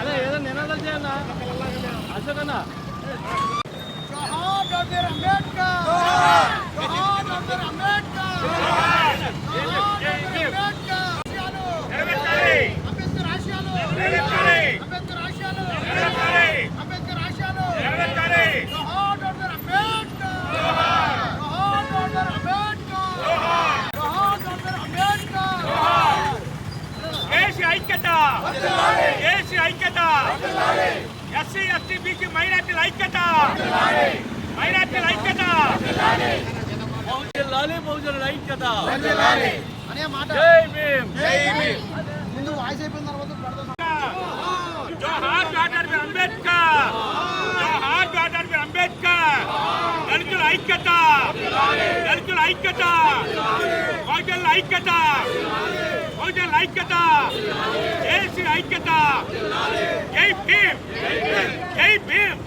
అదే ఏదో నినాదాలు చేయాలా? అశోక్ అన్న డాక్టర్ అంబేద్కర్! డాక్టర్ అంబేద్కర్! అంబేద్కర్ ఆశయాలు అంబేద్కర్ ఆశయాలు అంబేద్కర్ ఆశయాలు అంబేద్కర్ ఆశయాలు జోహార్ డాక్టర్ అంబేద్కర్ జోహార్ డాక్టర్ అంబేద్కర్ జోహార్ డాక్టర్ అంబేద్కర్ దేశీ ఐక్యత దేశీ ఐక్యత ఎస్సీ ఎస్టీ బీసీ మైనార్టీల ఐక్యత! మైనార్టీల ఐక్యత! లాలి బహుజనుల ఐక్యత! అనే మాట. జై భీమ్! ముందు వాయిస్ అయిపోయిన తర్వాత పెడతాను జోహార్ డాక్టర్ బి అంబేద్కర్! జోహార్ డాక్టర్ బి అంబేద్కర్! దళితుల ఐక్యత! దళితుల ఐక్యత! బహుజనుల ఐక్యత! బహుజనుల ఐక్యత! దేశీ ఐక్యత. జై భీమ్. జై భీమ్.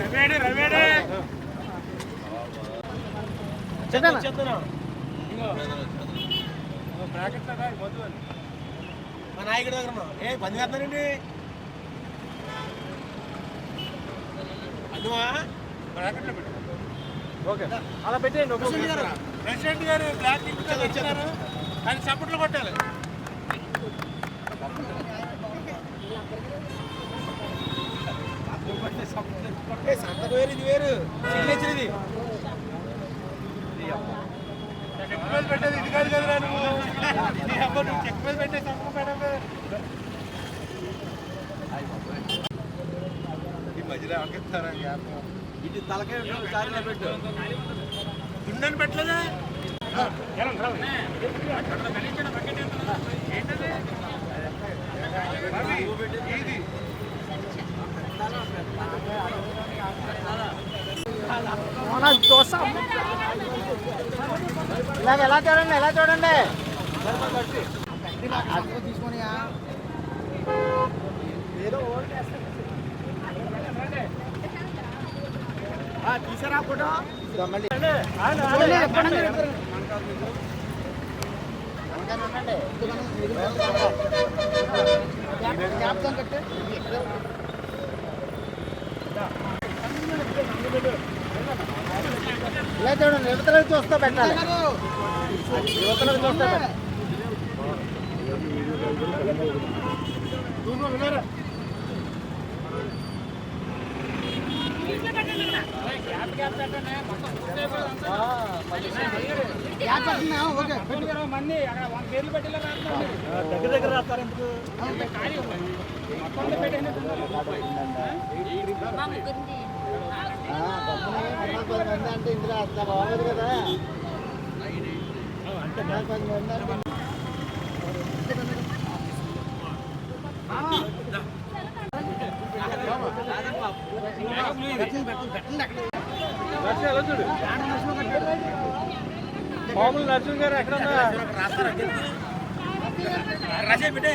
రవేడే రవేడే. మా నాయకుడి దగ్గర. ఏ పని చేస్తానండి అర్థమా ఓకే. అలా పెట్టేయండి ప్రెసిడెంట్ గారు? బ్లాక్ వచ్చినారు కానీ చప్పట్లు కొట్టాలి. సంతకు వేరు ఇది వేరు. సిగ్నేచర్ ఇది. చెక్ మీద పెట్టేది ఇది కాదు కదరా నువ్వు. నీ అబ్బా నువ్వు చెక్ మీద పెట్టే సంతకం ఇది తలకే సారిలో పెట్టు. గుండెని పెట్టలేదా? ఇది. ఇలాగ ఎలా చూడండి ఎలా చూడండి? తీసుకొని తీసారా ఫోటో ఇలా చూడండి యువతలకు చూస్తూ పెట్టాలి యువతలకు చూస్తూ పెట్టాలి దగ్గర దగ్గర రాస్తారు ఎందుకు అంటే ఇందులో అంత బాగోదు కదా అంటే మామూలు నర్సింగ్ గారు ఎక్కడన్నా రాజే బిడ్డే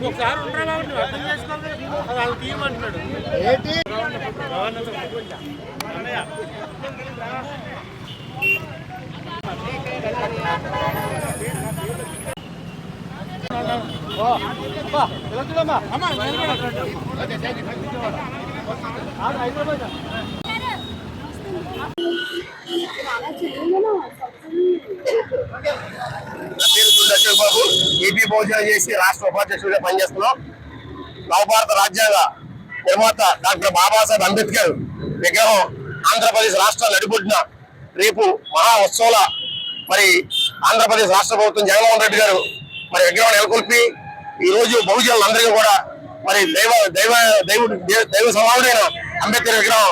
ఒకసారి ఉండరా బాబు నువ్వు అర్థం చేసుకోవాలి అది అంటున్నాడు ఏంటి హైదరాబాద్ అశోక్ బాబు ఏపీ భోజనం చేసి రాష్ట్ర ఉపాధ్యక్షుడిగా పనిచేస్తున్నాం. నవభారత రాజ్యాంగ నిర్మాత డాక్టర్ బాబాసాహెబ్ అంబేద్కర్ విగ్రహం ఆంధ్రప్రదేశ్ రాష్ట్రాలు నడిపొడ్డిన రేపు మహా ఉత్సవాల మరి ఆంధ్రప్రదేశ్ రాష్ట్ర ప్రభుత్వం జగన్మోహన్ రెడ్డి గారు మరి విగ్రహం నెలకొల్పి ఈ రోజు బహుజనులందరికీ కూడా మరి దైవ దైవ దైవుడు దైవ సమానుడైన అంబేద్కర్ విగ్రహం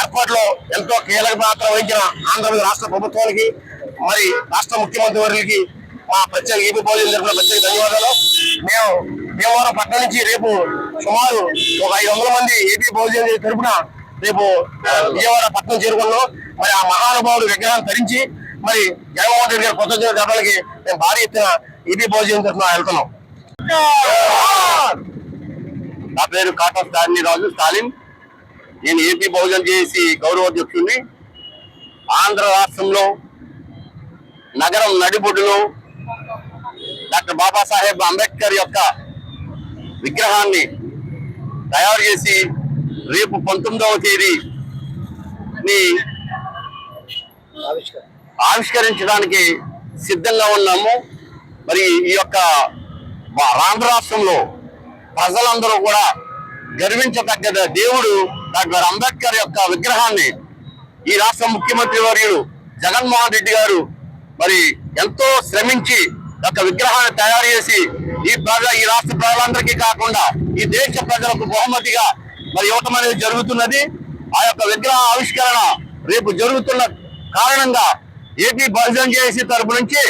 ఏర్పాటులో ఎంతో కీలక పాత్ర వహించిన ఆంధ్రప్రదేశ్ రాష్ట్ర ప్రభుత్వానికి మరి రాష్ట్ర ముఖ్యమంత్రి వారికి మా ప్రత్యేక ఏపీ భోజనం జరిపిన ప్రత్యేక ధన్యవాదాలు. మేము భీమవరం పట్టణం నుంచి రేపు సుమారు ఒక ఐదు వందల మంది ఏపీ భోజనం తరపున రేపు ఆ, విజయవాడ పట్టణం చేరుకున్నాం. మరి ఆ మహానుభావుడు విగ్రహాన్ని ధరించి మరి జగన్మోహన్ రెడ్డి గారి కొత్త జరపడానికి మేము భారీ ఎత్తున ఏపీ భోజనం తరఫున వెళ్తున్నాం. నా పేరు కాటా స్టాలిని రాజు స్టాలిన్. నేను ఏపీ బహుజన్ చేసి గౌరవాధ్యక్షుడిని ఆంధ్ర రాష్ట్రంలో నగరం నడిబొడ్డులో డాక్టర్ బాబాసాహెబ్ అంబేద్కర్ యొక్క విగ్రహాన్ని తయారు చేసి రేపు పంతొమ్మిదవ తేదీని ఆవిష్కరించడానికి సిద్ధంగా ఉన్నాము. మరి ఈ యొక్క మా ఆంధ్ర రాష్ట్రంలో ప్రజలందరూ కూడా గర్వించదగ్గ దేవుడు డాక్టర్ అంబేద్కర్ యొక్క విగ్రహాన్ని ఈ రాష్ట్ర ముఖ్యమంత్రి వర్యుడు జగన్మోహన్ రెడ్డి గారు మరి ఎంతో శ్రమించి యొక్క విగ్రహాన్ని తయారు చేసి ఈ ప్రజ ఈ రాష్ట్ర ప్రజలందరికీ కాకుండా ఈ దేశ ప్రజలకు బహుమతిగా మరి ఇవ్వటం అనేది జరుగుతున్నది. ఆ యొక్క విగ్రహ ఆవిష్కరణ రేపు జరుగుతున్న కారణంగా ఏపీ బహుజన్ చేసి తరపు నుంచి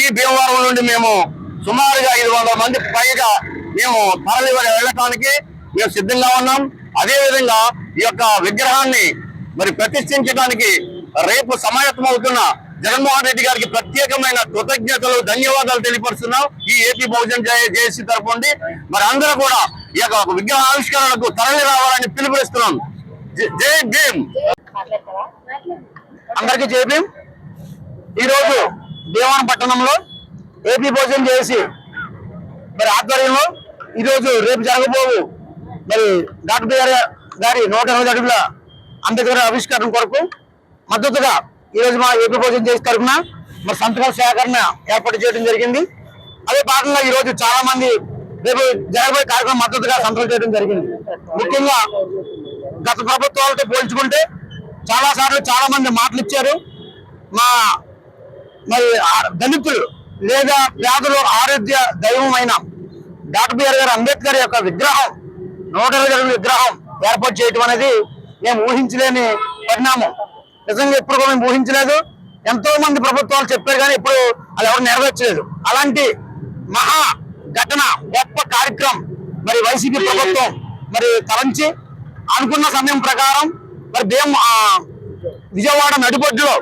ఈ భీమవరం నుండి మేము సుమారుగా ఐదు వందల మంది పైగా మేము తరలి వెళ్ళటానికి మేము సిద్ధంగా ఉన్నాం. అదేవిధంగా ఈ యొక్క విగ్రహాన్ని మరి ప్రతిష్ఠించడానికి రేపు సమాయత్తమవుతున్న జగన్మోహన్ రెడ్డి గారికి ప్రత్యేకమైన కృతజ్ఞతలు ధన్యవాదాలు తెలియపరుస్తున్నాం. ఈ ఏపీ బహుజన్ జేఏసీ తరపు నుండి. మరి అందరూ కూడా ఈ యొక్క విగ్రహ ఆవిష్కరణకు తరలి రావాలని పిలుపునిస్తున్నాం. జై- జై భీమ్. అందరికీ జై భీమ్. ఈరోజు దేవాన పట్టణంలో ఏపీ భోజనం చేసి మరి ఆధ్వర్యంలో ఈరోజు రేపు జరగబోవు మరి డాక్టర్ గారి గారి నూట ఇరవై అడుగుల అంబేద్కర్ ఆవిష్కరణ కొరకు మద్దతుగా ఈరోజు మా ఏపీ భోజనం చేసి తరఫున మరి సంతకాల సేకరణ ఏర్పాటు చేయడం జరిగింది. అదే భాగంగా ఈ రోజు చాలా మంది రేపు జరగబోయే కార్యక్రమం మద్దతుగా సంతకం చేయడం జరిగింది. ముఖ్యంగా గత ప్రభుత్వాలతో పోల్చుకుంటే చాలా సార్లు చాలా మంది మాటలు ఇచ్చారు. మా మరి దళితులు లేదా పేదలు ఆరోగ్య దైవమైన డాక్టర్ బిఆర్ గారు అంబేద్కర్ యొక్క విగ్రహం నూట ఇరవై విగ్రహం ఏర్పాటు చేయటం అనేది మేము ఊహించలేని పరిణామం. నిజంగా ఎప్పుడు కూడా మేము ఊహించలేదు. ఎంతో మంది ప్రభుత్వాలు చెప్పారు కానీ ఇప్పుడు అది ఎవరు నెరవేర్చలేదు. అలాంటి మహా ఘటన గొప్ప కార్యక్రమం మరి వైసీపీ ప్రభుత్వం మరి తలంచి అనుకున్న సమయం ప్రకారం మరి భీమ్ విజయవాడ నడిబొడ్డులో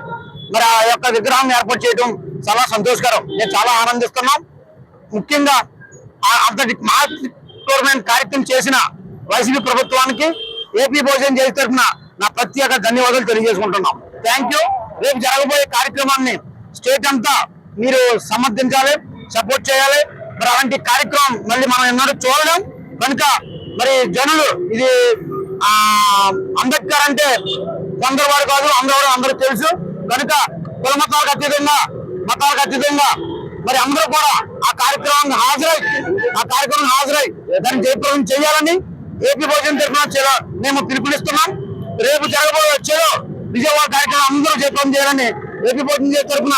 మరి ఆ యొక్క విగ్రహం ఏర్పాటు చేయడం చాలా సంతోషకరం. నేను చాలా ఆనందిస్తున్నాం. ముఖ్యంగా ఆ- అంతటి మహత్వమైన కార్యక్రమం చేసిన వైసీపీ ప్రభుత్వానికి ఏపీ భోజనం చేసి తరఫున నా ప్రత్యేక ధన్యవాదాలు తెలియజేసుకుంటున్నాం. థ్యాంక్ యూ రేపు జరగబోయే కార్యక్రమాన్ని స్టేట్ అంతా మీరు సమర్థించాలి సపోర్ట్ చేయాలి. మరి అలాంటి కార్యక్రమం మళ్ళీ మనం ఎన్నడూ చూడలేం. కనుక మరి జనులు ఇది అంబేద్కర్ అంటే కొందరు వారు కాదు అందరూ అందరూ తెలుసు. కనుక కుల మతాలకు అతీతంగా మతాలకు అతీతంగా మరి అందరూ కూడా ఆ కార్యక్రమానికి హాజరై ఆ కార్యక్రమం హాజరై దాన్ని జయప్రదం చేయాలని ఏపీ భోజనం తరఫున మేము పిలుపునిస్తున్నాం. రేపు జరగబోయే వచ్చేలో విజయవాడ కార్యక్రమం అందరూ జయప్రదం చేయాలని రేపు చేసే తరఫున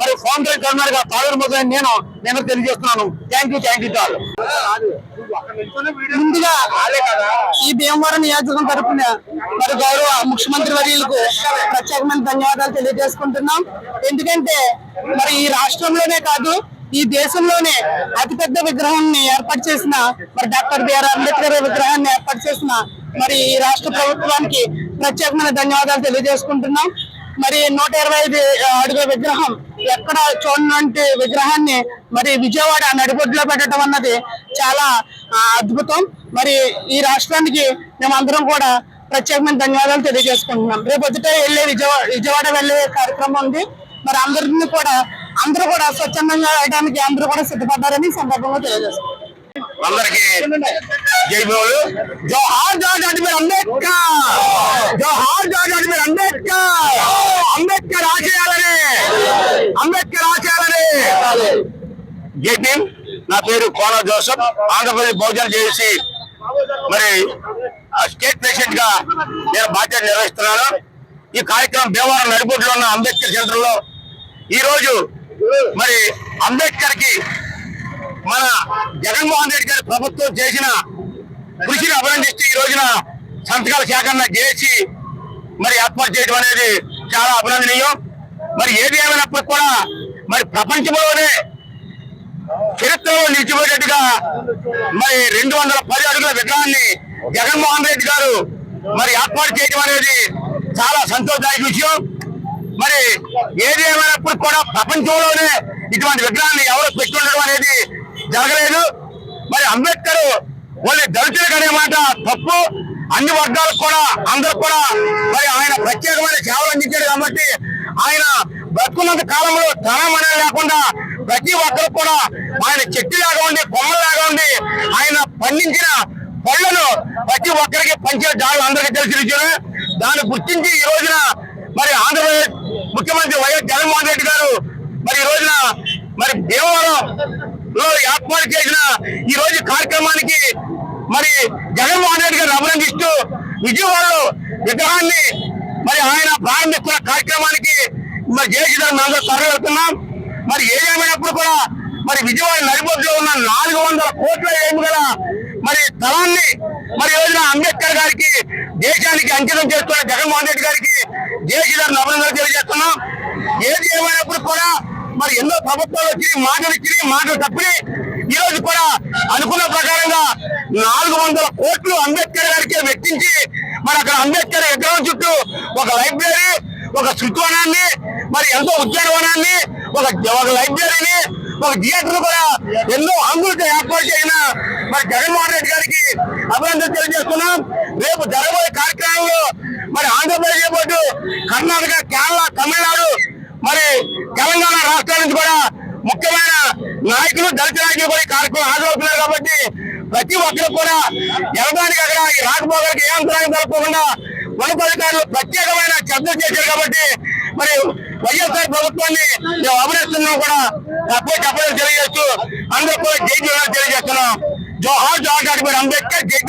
మరి ఫోన్ డ్రైవ్ కర్నర్గా తాగర్ మొదలైన నేను నేను తెలియజేస్తున్నాను. Thank you thank you all ముందుగా ఈ భీమవరం నియోజకవర్గం తరపున మరి గౌరవ ముఖ్యమంత్రి వర్యులకు ప్రత్యేకమైన ధన్యవాదాలు తెలియజేసుకుంటున్నాం. ఎందుకంటే మరి ఈ రాష్ట్రంలోనే కాదు ఈ దేశంలోనే అతిపెద్ద విగ్రహాన్ని ఏర్పాటు చేసిన మరి డాక్టర్ బిఆర్ అంబేద్కర్ విగ్రహాన్ని ఏర్పాటు చేసిన మరి ఈ రాష్ట్ర ప్రభుత్వానికి ప్రత్యేకమైన ధన్యవాదాలు తెలియజేసుకుంటున్నాం. మరి నూట ఇరవై ఐదు అడుగుల విగ్రహం ఎక్కడ చూడనంటి విగ్రహాన్ని మరి విజయవాడ నడిబొడ్డులో పెట్టడం అన్నది చాలా అద్భుతం. మరి ఈ రాష్ట్రానికి మేమందరం కూడా ప్రత్యేకమైన ధన్యవాదాలు తెలియజేసుకుంటున్నాం. రేపు పొద్దుట వెళ్ళే విజయవాడ విజయవాడ వెళ్ళే కార్యక్రమం ఉంది. మరి అందరిని కూడా అందరూ కూడా స్వచ్ఛందంగా వేయడానికి అందరూ కూడా సిద్ధపడ్డారని సందర్భంగా తెలియజేస్తారు అందరికి జై బోలు. జోహార్ జార్జ్ అడ్మిర్ అంబేద్కర్. జోహార్ జార్జ్ అడ్మిర్ అంబేద్కర్. అంబేద్కర్ ఆశయాలని. అంబేద్కర్ ఆశయాలని. జై భీమ్. నా పేరు కోన జోసఫ్. ఆంధ్రప్రదేశ్ భోజనం చేసి మరి ఆ స్టేట్ ప్రెసిడెంట్గా నేను బాధ్యత నిర్వహిస్తున్నాను. ఈ కార్యక్రమం భీమవరం నడిబొడ్లో ఉన్న అంబేద్కర్ సెంటర్లో ఈ రోజు మరి అంబేద్కర్కి మన జగన్మోహన్ రెడ్డి గారి ప్రభుత్వం చేసిన కృషిని అభినందిస్తూ ఈ రోజున సంతకాల సేకరణ చేసి మరి ఏర్పాటు చేయడం అనేది చాలా అభినందనీయం. మరి ఏది ఏమైనప్పుడు కూడా మరి ప్రపంచంలోనే చరిత్రలో నిలిచిపోయేట్టుగా మరి రెండు వందల పది అడుగుల విగ్రహాన్ని జగన్మోహన్ రెడ్డి గారు మరి ఏర్పాటు చేయడం అనేది చాలా సంతోషదాయక విషయం. మరి ఏది ఏమైనప్పుడు కూడా ప్రపంచంలోనే ఇటువంటి విగ్రహాన్ని ఎవరు పెట్టుకుండడం అనేది జరగలేదు. మరి అంబేద్కర్ వాళ్ళు దళితులకు అనే మాట తప్పు. అన్ని వర్గాలకు కూడా అందరూ కూడా మరి ఆయన ప్రత్యేకమైన సేవలు అందించాడు కాబట్టి ఆయన బతుకున్నంత కాలంలో ధనం అనేది లేకుండా ప్రతి ఒక్కరు కూడా ఆయన చెట్టు లాగా ఉండి కొమ్మలాగా ఉండి ఆయన పండించిన పళ్ళను ప్రతి ఒక్కరికి పంచే దాని అందరికీ తెలిసిన విషయమే దాన్ని గుర్తించి ఈ రోజున మరి ఆంధ్రప్రదేశ్ ముఖ్యమంత్రి వైఎస్ జగన్మోహన్ రెడ్డి గారు మరి ఈ రోజున మరి భీమవరం లో ఏర్పాటు చేసిన ఈ రోజు కార్యక్రమానికి మరి జగన్మోహన్ రెడ్డి గారు అభినందిస్తూ విజయవాడలో విగ్రహాన్ని మరి ఆయన ప్రారంభిస్తున్న కార్యక్రమానికి మరి జయశిధర్ మనందరూ తరలివెళ్తున్నాం మరి ఏదేమైనప్పుడు కూడా మరి విజయవాడ నడిబొడ్లో ఉన్న నాలుగు వందల కోట్ల ఏమి గల మరి స్థలాన్ని మరి రోజున అంబేద్కర్ గారికి దేశానికి అంకితం చేస్తున్న జగన్మోహన్ రెడ్డి గారికి జయశిధర్ అభినందనలు తెలియజేస్తున్నాం. ఏది ఏమైనప్పుడు కూడా మరి ఎన్నో ప్రభుత్వాలు వచ్చి మాటలు ఇచ్చి మాటలు తప్పి ఈ రోజు కూడా అనుకున్న ప్రకారంగా నాలుగు వందల కోట్లు అంబేద్కర్ గారికి వెచ్చించి మరి అక్కడ అంబేద్కర్ విగ్రహం చుట్టూ ఒక లైబ్రరీ ఒక శృతివనాన్ని మరి ఎంతో ఉద్యానవనాన్ని ఒక ఒక లైబ్రరీని ఒక థియేటర్ కూడా ఎన్నో అంగులతో ఏర్పాటు చేసిన మరి జగన్మోహన్ రెడ్డి గారికి అభినందన తెలియజేస్తున్నాం. రేపు జరగబోయే కార్యక్రమంలో మరి ఆంధ్రప్రదేశ్ పాటు కర్ణాటక కేరళ తమిళనాడు మరి తెలంగాణ రాష్ట్రాల నుంచి కూడా ముఖ్యమైన నాయకులు దళిత నాయకులు కూడా కార్యక్రమం హాజరవుతున్నారు కాబట్టి ప్రతి ఒక్కరు కూడా ఎలడానికి అక్కడ ఈ రాకపోకలకు ఏ అంతరాయం తలపకుండా ఉన్నత అధికారులు ప్రత్యేకమైన చర్చలు చేశారు కాబట్టి మరి వైఎస్ఆర్ ప్రభుత్వాన్ని మేము అభినందిస్తున్నాం కూడా. తప్పే చెప్పడం తెలియజేస్తూ అందరూ కూడా జై తెలియజేస్తున్నాం. జోహార్ జోహార్ అంబేద్కర్ జై